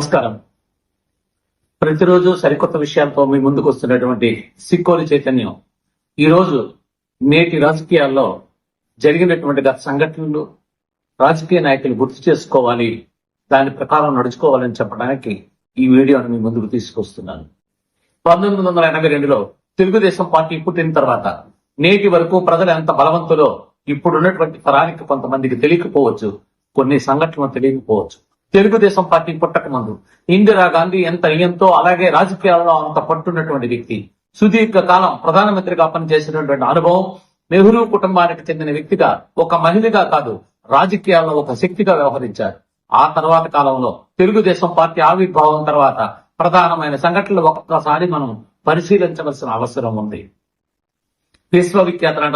నమస్కారం. ప్రతిరోజు సరికొత్త విషయాలతో మీ ముందుకు వస్తున్నటువంటి సిక్కోలి చైతన్యం. ఈరోజు నేటి రాజకీయాల్లో జరిగినటువంటి గత సంఘటనలు రాజకీయ నాయకులు గుర్తు చేసుకోవాలి దాని ప్రకారం నడుచుకోవాలని చెప్పడానికి ఈ వీడియోను మీ ముందుకు తీసుకొస్తున్నాను. పంతొమ్మిది వందల ఎనభై రెండులో తెలుగుదేశం పార్టీ పుట్టిన తర్వాత నేటి వరకు ప్రజలు ఎంత బలవంతులో ఇప్పుడున్నటువంటి తరానికి కొంతమందికి తెలియకపోవచ్చు కొన్ని సంఘటనలు తెలియకపోవచ్చు. తెలుగుదేశం పార్టీ పుట్టక ముందు ఇందిరా గాంధీ ఎంత ఎంతో అలాగే రాజకీయాల్లో అంత పట్టున్నటువంటి వ్యక్తి. సుదీర్ఘ కాలం ప్రధానమంత్రిగా పనిచేసినటువంటి అనుభవం నెహ్రూ కుటుంబానికి చెందిన వ్యక్తిగా ఒక మహిళగా కాదు రాజకీయాల్లో ఒక శక్తిగా వ్యవహరించారు. ఆ తర్వాత కాలంలో తెలుగుదేశం పార్టీ ఆవిర్భావం తర్వాత ప్రధానమైన సంఘటనలు ఒక్కసారి మనం పరిశీలించవలసిన అవసరం ఉంది. విశ్వవిఖ్యాత నట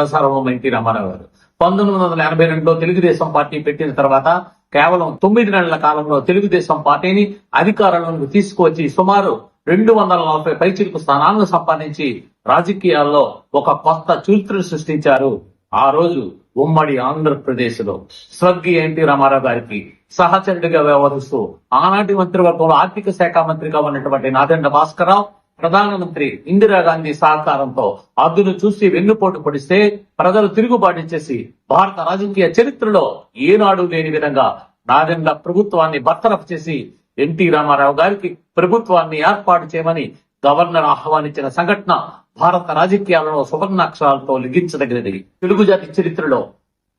ఎన్టీ రామారావు గారు. పంతొమ్మిది వందల ఎనభై రెండులో తెలుగుదేశం పార్టీ పెట్టిన తర్వాత కేవలం తొమ్మిది నెలల కాలంలో తెలుగుదేశం పార్టీని అధికారంలోకి తీసుకువచ్చి సుమారు రెండు వందల నలభై పైచిలకు స్థానాలను సంపాదించి రాజకీయాల్లో ఒక కొత్త చరిత్రను సృష్టించారు. ఆ రోజు ఉమ్మడి ఆంధ్రప్రదేశ్లో స్వర్గీయ ఎన్టీ రామారావు గారికి సహచరుడిగా వ్యవహరిస్తూ ఆనాటి మంత్రివర్గంలో ఆర్థిక శాఖ మంత్రిగా ఉన్నటువంటి నాదెండ భాస్కరరావు ప్రధానమంత్రి ఇందిరాగాంధీ సహకారంతో అద్దును చూసి వెన్నుపోటు పొడిస్తే ప్రజలు తిరుగుబాటు చేసి భారత రాజకీయ చరిత్రలో ఏనాడు లేని విధంగా నాదెండ్ల ప్రభుత్వాన్ని బర్తరఫ్ చేసి ఎన్టీ రామారావు గారికి ప్రభుత్వాన్ని ఏర్పాటు చేయమని గవర్నర్ ఆహ్వానించిన సంఘటన భారత రాజకీయాలలో సువర్ణాక్షరాలతో లిఖించదగినది. తెలుగు జాతి చరిత్రలో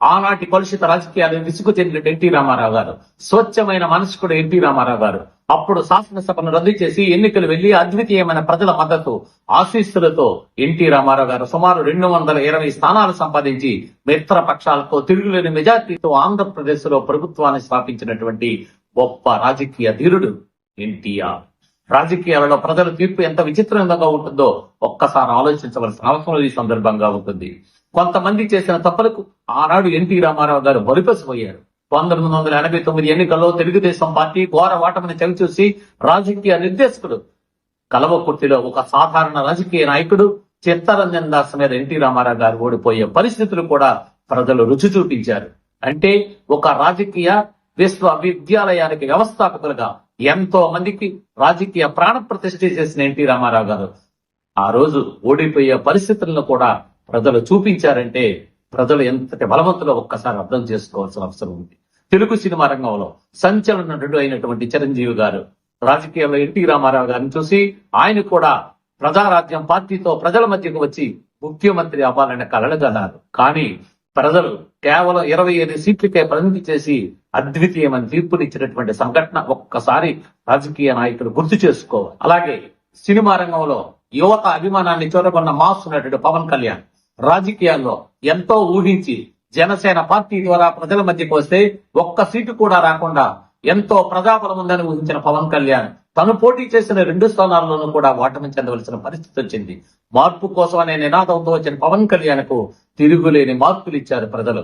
ఆనాటి కలుషిత రాజకీయాలను విసుగు చెందిన ఎన్టీ రామారావు గారు స్వచ్ఛమైన మనస్కుడు ఎన్టీ రామారావు గారు. అప్పుడు శాసనసభను రద్దు చేసి ఎన్నికలు వెళ్ళి అద్వితీయమైన ప్రజల మద్దతు ఆశీస్సులతో ఎన్టీ రామారావు గారు సుమారు రెండు వందల ఇరవై స్థానాలు సంపాదించి మిత్ర పక్షాలతో తిరుగులేని మెజార్టీతో ఆంధ్రప్రదేశ్లో ప్రభుత్వాన్ని స్థాపించినటువంటి గొప్ప రాజకీయ ధీరుడు ఎన్టీఆర్. రాజకీయాలలో ప్రజల తీర్పు ఎంత విచిత్రంగా ఉంటుందో ఒక్కసారి ఆలోచించవలసిన అవసరం ఈ సందర్భంగా ఉంటుంది. కొంతమంది చేసిన తప్పులకు ఆనాడు ఎన్టీ రామారావు గారు బలిపసిపోయారు పంతొమ్మిది వందల ఎనభై తొమ్మిది ఎన్నికల్లో తెలుగుదేశం పార్టీ ఘోర ఓటమిని చవిచూసి రాజకీయ నిర్దేశకుడు. కలవకుర్తిలో ఒక సాధారణ రాజకీయ నాయకుడు చిత్తరంజన్ దాస్ మీద ఎన్టీ రామారావు గారు ఓడిపోయే పరిస్థితులు కూడా ప్రజలు రుచి చూపించారు. అంటే ఒక రాజకీయ విశ్వవిద్యాలయానికి వ్యవస్థాపకులుగా ఎంతో మందికి రాజకీయ ప్రాణ ప్రతిష్ఠ చేసిన ఎన్టీ రామారావు గారు. ఆ రోజు ఓడిపోయే పరిస్థితులను కూడా ప్రజలు చూపించారంటే ప్రజలు ఎంతటి బలవంతులో ఒక్కసారి అర్థం చేసుకోవాల్సిన అవసరం ఉంది. తెలుగు సినిమా రంగంలో సంచలన నటుడు అయినటువంటి చిరంజీవి గారు రాజకీయాల్లో ఎన్టీ రామారావు గారిని చూసి ఆయన కూడా ప్రజారాజ్యం పార్టీతో ప్రజల మధ్యకు వచ్చి ముఖ్యమంత్రి అవ్వాలనే కలలుగన్నారు కానీ ప్రజలు కేవలం ఇరవై ఐదు సీట్లకే పరిమితి చేసి అద్వితీయమైన తీర్పునిచ్చినటువంటి సంఘటన ఒక్కసారి రాజకీయ నాయకులు గుర్తు చేసుకోవాలి. అలాగే సినిమా రంగంలో యువత అభిమానాన్ని చూరగొన్న మాస్ నటుడు పవన్ కళ్యాణ్. రాజకీయాల్లో ఎంతో ఊహించి జనసేన పార్టీ ద్వారా ప్రజల మధ్యకు వస్తే ఒక్క సీటు కూడా రాకుండా ఎంతో ప్రజాబలం ఉందని ఊహించిన పవన్ కళ్యాణ్. తను పోటీ చేసిన రెండు స్థానాల్లోనూ కూడా ఓటమి చెందవలసిన పరిస్థితి వచ్చింది. మార్పు కోసం అనే నినాదంతో వచ్చిన పవన్ కళ్యాణ్కు తిరుగులేని మార్పులు ఇచ్చారు ప్రజలు.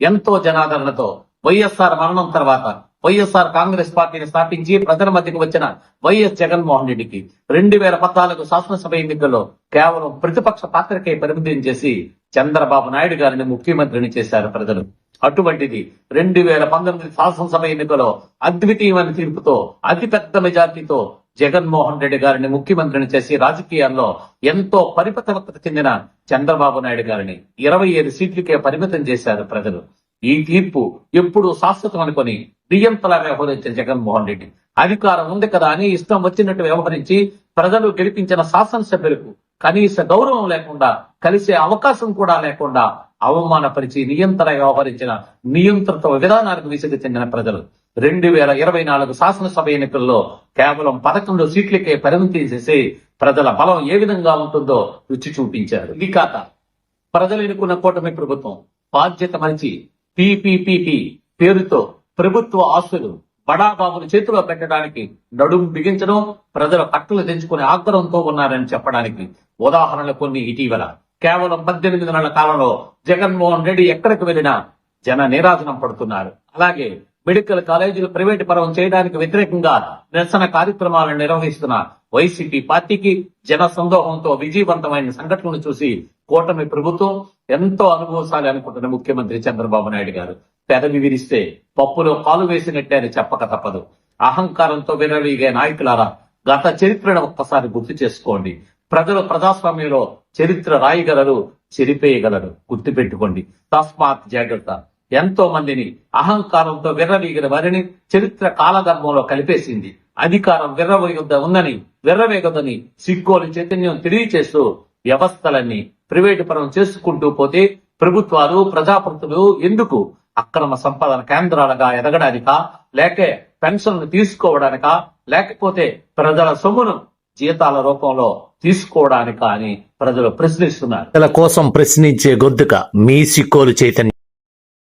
ఎంతో జనాదరణతో వైఎస్ఆర్ మరణం తర్వాత వైఎస్ఆర్ కాంగ్రెస్ పార్టీని స్థాపించి ప్రజల మధ్యకు వచ్చిన వైఎస్ జగన్మోహన్ రెడ్డికి రెండు వేల పద్నాలుగు శాసనసభ ఎన్నికల్లో కేవలం ప్రతిపక్ష పాత్రకే పరిమితం చేసి చంద్రబాబు నాయుడు గారిని ముఖ్యమంత్రిని చేశారు ప్రజలు. అటువంటిది రెండు వేల పంతొమ్మిది శాసనసభ ఎన్నికలో అద్వితీయమైన తీర్పుతో అతిపెద్ద మెజార్టీతో జగన్మోహన్ రెడ్డి గారిని ముఖ్యమంత్రిని చేసి రాజకీయాల్లో ఎంతో పరిపతవత చెందిన చంద్రబాబు నాయుడు గారిని ఇరవై ఐదు సీట్లకే పరిమితం చేశారు ప్రజలు. ఈ తీర్పు ఎప్పుడు శాశ్వతం అనుకొని బియ్యంతలా వ్యవహరించిన జగన్మోహన్ రెడ్డి. అధికారం ఉంది కదా అని ఇష్టం వచ్చినట్టు వ్యవహరించి ప్రజలు గెలిపించిన శాసనసభ్యులకు కనీస గౌరవం లేకుండా కలిసే అవకాశం కూడా లేకుండా అవమానపరిచి నియంత్రణ వ్యవహరించిన నియంత్రిత విధానాలకు విసిగి చెందిన ప్రజలు. రెండు వేల ఇరవై నాలుగు శాసనసభ ఎన్నికల్లో కేవలం పదకొండు సీట్లకే పరిమితి చేసి ప్రజల బలం ఏ విధంగా ఉంటుందో రుచి చూపించారు. ఇది కాక ప్రజలు ఎన్నుకున్న కూటమి ప్రభుత్వం బాధ్యత మరిచి పిపిపిపి పేరుతో ప్రభుత్వ ఆస్తులు బడాబాబుల చేతిలో పెట్టడానికి నడుము బిగించడం ప్రజల కట్టలు తెంచుకునే ఆగ్రహంతో ఉన్నారని చెప్పడానికి ఉదాహరణలు కొన్ని ఇటీవల. కేవలం పద్దెనిమిది నెలల కాలంలో జగన్మోహన్ రెడ్డి ఎక్కడికి వెళ్ళినా జన నిరాజనం పడుతున్నారు. అలాగే మెడికల్ కాలేజీలు ప్రైవేటు పరం చేయడానికి వ్యతిరేకంగా నిరసన కార్యక్రమాలను నిర్వహిస్తున్న వైసీపీ పార్టీకి జన సందోహంతో విజయవంతమైన సంఘటనలు చూసి కూటమి ప్రభుత్వం ఎంతో అనుభవశాలి అనుకుంటున్న ముఖ్యమంత్రి చంద్రబాబు నాయుడు గారు. పెదవి విరిస్తే పప్పులో కాలు వేసినట్టే అని చెప్పక తప్పదు. అహంకారంతో విర్రవీగే నాయకులారా గత చరిత్రను ఒక్కసారి గుర్తు చేసుకోండి. ప్రజలు ప్రజాస్వామ్యంలో చరిత్ర రాయగలరు చెరిపేయగలరు. గుర్తుపెట్టుకోండి. తస్మాత్ జాగ్రత్త. ఎంతో మందిని అహంకారంతో విర్రవీగిన వారిని చరిత్ర కాలధర్మంలో కలిపేసింది. అధికారం విర్రవేగొద్ద ఉందని విర్రవేగదని సిగ్గోలు చైతన్యం తెలియచేస్తూ వ్యవస్థలన్నీ ప్రైవేటు పరం చేసుకుంటూ పోతే ప్రభుత్వాలు ప్రజాప్రతినిధులు ఎందుకు అక్రమ సంపాదన కేంద్రాలుగా ఎదగడానికా లేక పెన్షన్లు తీసుకోవడానికా లేకపోతే ప్రజల సొమ్మును జీతాల రూపంలో తీసుకోవడానికా అని ప్రజలు ప్రశ్నిస్తున్నారు. కోసం ప్రశ్నించే గొంతుక మీ సిక్కోలు చైతన్యం